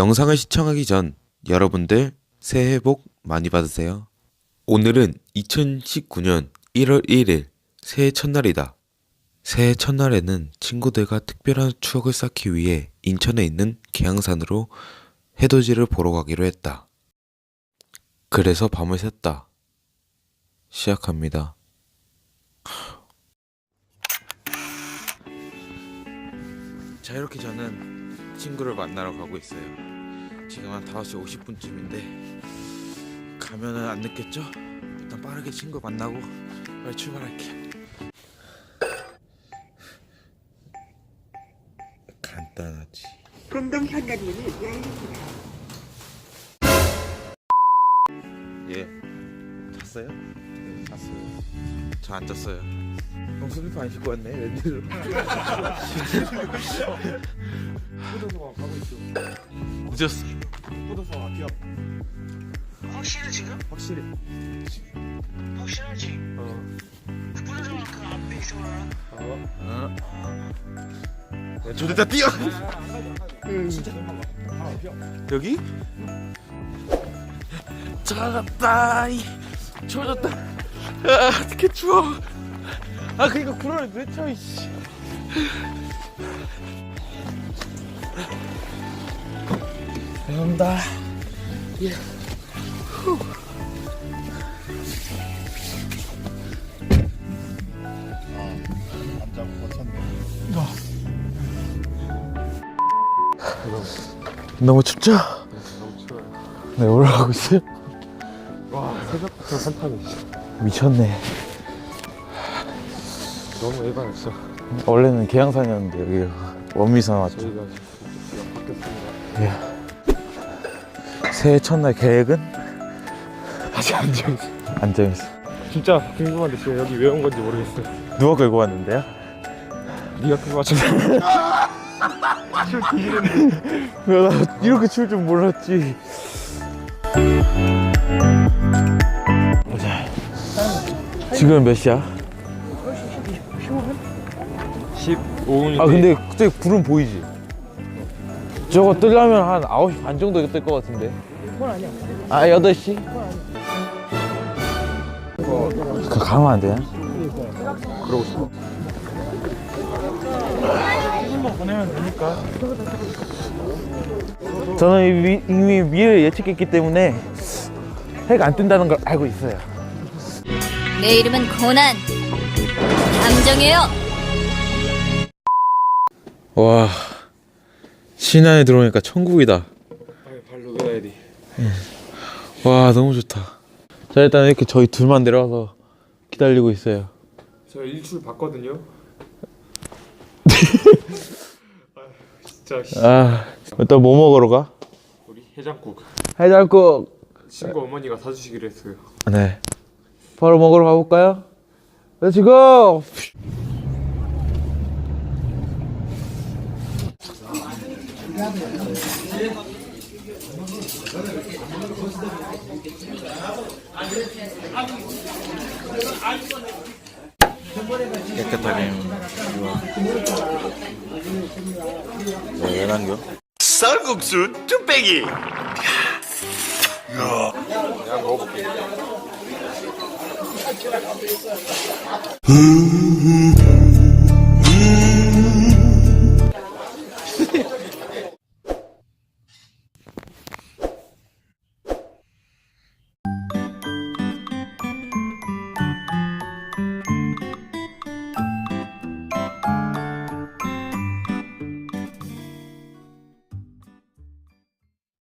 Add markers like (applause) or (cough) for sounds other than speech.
영상을 시청하기 전 여러분들 새해 복 많이 받으세요. 오늘은 2019년 1월 1일 새해 첫날이다. 새해 첫날에는 친구들과 특별한 추억을 쌓기 위해 인천에 있는 계양산으로 해돋이를 보러 가기로 했다. 그래서 밤을 샜다. 시작합니다. 자 이렇게 저는 친구를 만나러 가고 있어요 지금 한 5시 50분쯤인데 가면은 안 늦겠죠? 일단 빠르게 친구 만나고 빨리 출발할게 간단하지 공동 현관문이 열립니다. 예 잤어요? 네 잤어요 저 안 잤어요 형 슬리퍼 안 신고 왔네 웬일로 (laughs) 포도소가 가고 있어. 늦었어 포도소 앞이야. 확실해 지금? 확실히. 확실하지? 어. 포도주가 그 앞에 있어라 어. 어? 야, 저기다 뛰어 진짜 좀 봐봐. 아, 앞이야. 여기? 이 추워졌다. 아 어떻게 추워? 아 그니까 구라를 내쳐 이씨 감사합니다 너무 춥죠? 너무 추워요. 네 올라가고 있어요. 와, 새벽부터. 씨. 미쳤네 너무 에바였어. 원래는 계양산이었는데 여기 원미산 왔죠 저희가 지금 바뀌었습니다. 새해 첫날 계획은? 아직 안 정했어. 안 정했어 진짜 궁금한데 지금 여기 왜 온 건지 모르겠어. 누가 끌고 왔는데요? 네가 그거 맞췄어. 나 이렇게 추울 줄 몰랐지 지금 몇 시야? 15분인데. 아 근데 저기 불은 보이지? 저거 뜨려면 한 9시 반 정도 뜰 것 같은데 그건 아니야 아 8시? 그 가면 안 되나? 그러고 싶어. 저는 이미, 이미 미래를 예측했기 때문에 해가 안 뜬다는 걸 알고 있어요 내 이름은 고난. 감정이에요. 와 신안에 들어오니까 천국이다 발로 가야 돼. 와 너무 좋다 자 일단 이렇게 저희 둘만 내려와서 기다리고 있어요 저 일출 봤거든요. 아, (laughs) 진짜 씨. 아 일단 뭐 먹으러 가? 우리 해장국 해장국 친구 어머니가 사주시기로 했어요. 네 바로 먹으러 가볼까요? 렛츠고 깨끗하게 왜 남겨? 쌀국수 뚝배기 음. 음, 음.